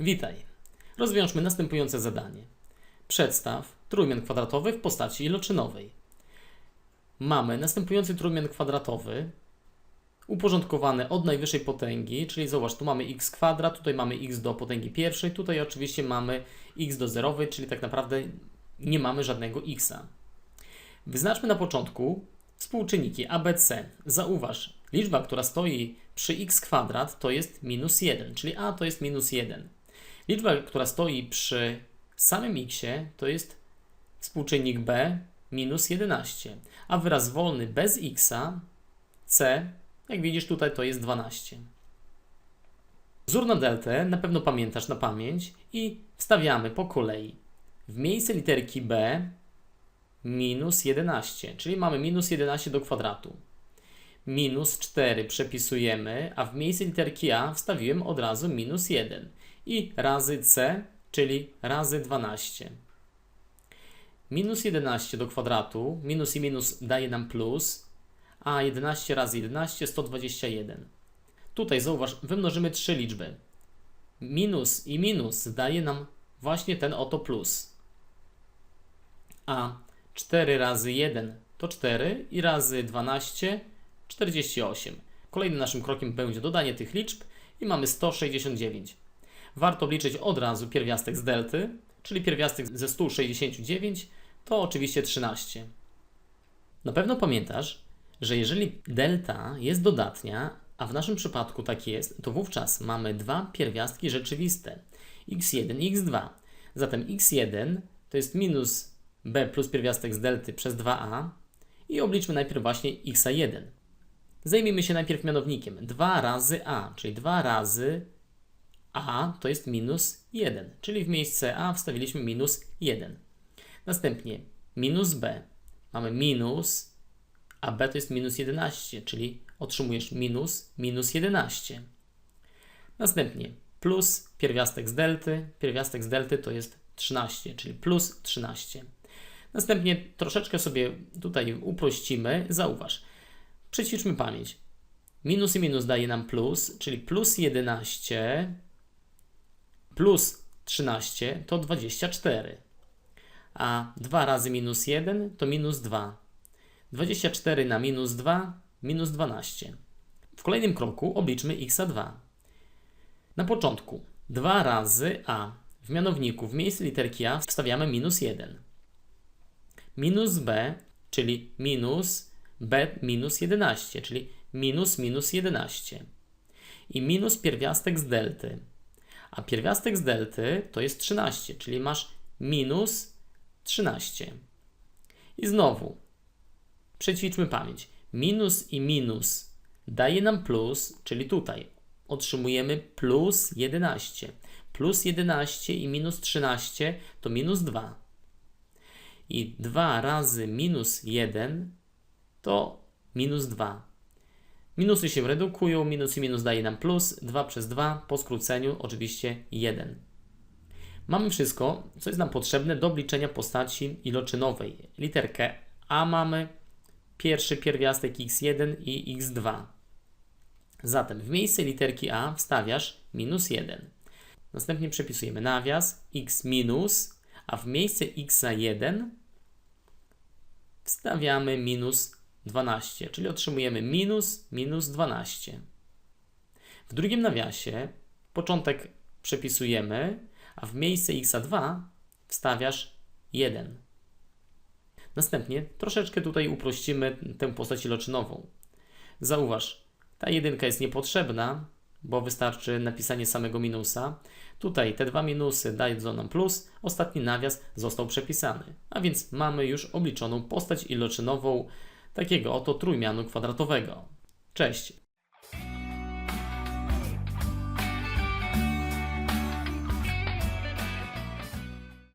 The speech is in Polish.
Witaj. Rozwiążmy następujące zadanie. Przedstaw trójmian kwadratowy w postaci iloczynowej. Mamy następujący trójmian kwadratowy uporządkowany od najwyższej potęgi, czyli zobacz, tu mamy x kwadrat, tutaj mamy x do potęgi pierwszej, tutaj oczywiście mamy x do zerowej, czyli tak naprawdę nie mamy żadnego xa. Wyznaczmy na początku współczynniki ABC. Zauważ, liczba, która stoi przy x kwadrat to jest minus 1, czyli a to jest minus 1. Liczba, która stoi przy samym x to jest współczynnik b minus 11, a wyraz wolny bez x, c, jak widzisz tutaj to jest 12. Wzór na deltę na pewno pamiętasz na pamięć i wstawiamy po kolei. W miejsce literki b minus 11, czyli mamy minus 11 do kwadratu. Minus 4 przepisujemy, a w miejsce literki a wstawiłem od razu minus 1 i razy c, czyli razy 12. Minus 11 do kwadratu, minus i minus daje nam plus, a 11 razy 11 121. Tutaj zauważ, wymnożymy trzy liczby. Minus i minus daje nam właśnie ten oto plus. A 4 razy 1 to 4 i razy 12 48. Kolejnym naszym krokiem będzie dodanie tych liczb i mamy 169. Warto obliczyć od razu pierwiastek z delty, czyli pierwiastek ze 169 to oczywiście 13. Na pewno pamiętasz, że jeżeli delta jest dodatnia, a w naszym przypadku tak jest, to wówczas mamy dwa pierwiastki rzeczywiste x1 i x2. Zatem x1 to jest minus b plus pierwiastek z delty przez 2a i obliczmy najpierw właśnie x1. Zajmijmy się najpierw mianownikiem. 2 razy a, czyli 2 razy a to jest minus 1, czyli w miejsce a wstawiliśmy minus 1. Następnie minus b. Mamy minus, a b to jest minus 11, czyli otrzymujesz minus minus 11. Następnie plus pierwiastek z delty. Pierwiastek z delty to jest 13, czyli plus 13. Następnie troszeczkę sobie tutaj uprościmy. Zauważ, przećwiczmy pamięć. Minus i minus daje nam plus, czyli plus 11 plus 13 to 24. A 2 razy minus 1 to minus 2. 24 na minus 2 minus 12. W kolejnym kroku obliczmy x2. Na początku 2 razy a. W mianowniku w miejsce literki a wstawiamy minus 1. Minus b, czyli minus b minus 11, czyli minus minus 11. I minus pierwiastek z delty. A pierwiastek z delty to jest 13, czyli masz minus 13. I znowu przećwiczmy pamięć. Minus i minus daje nam plus, czyli tutaj otrzymujemy plus 11. Plus 11 i minus 13 to minus 2. I 2 razy minus 1 to minus 2. Minusy się redukują, minus i minus daje nam plus, 2 przez 2, po skróceniu oczywiście 1. Mamy wszystko, co jest nam potrzebne do obliczenia postaci iloczynowej. Literkę A mamy, pierwszy pierwiastek x1 i x2. Zatem w miejsce literki A wstawiasz minus 1. Następnie przepisujemy nawias x minus, a w miejsce x1 wstawiamy minus 12, czyli otrzymujemy minus minus 12. W drugim nawiasie początek przepisujemy, a w miejsce x2 wstawiasz 1. Następnie troszeczkę tutaj uprościmy tę postać iloczynową. Zauważ, ta jedynka jest niepotrzebna, bo wystarczy napisanie samego minusa. Tutaj te dwa minusy dają nam plus, ostatni nawias został przepisany. A więc mamy już obliczoną postać iloczynową takiego oto trójmianu kwadratowego. Cześć!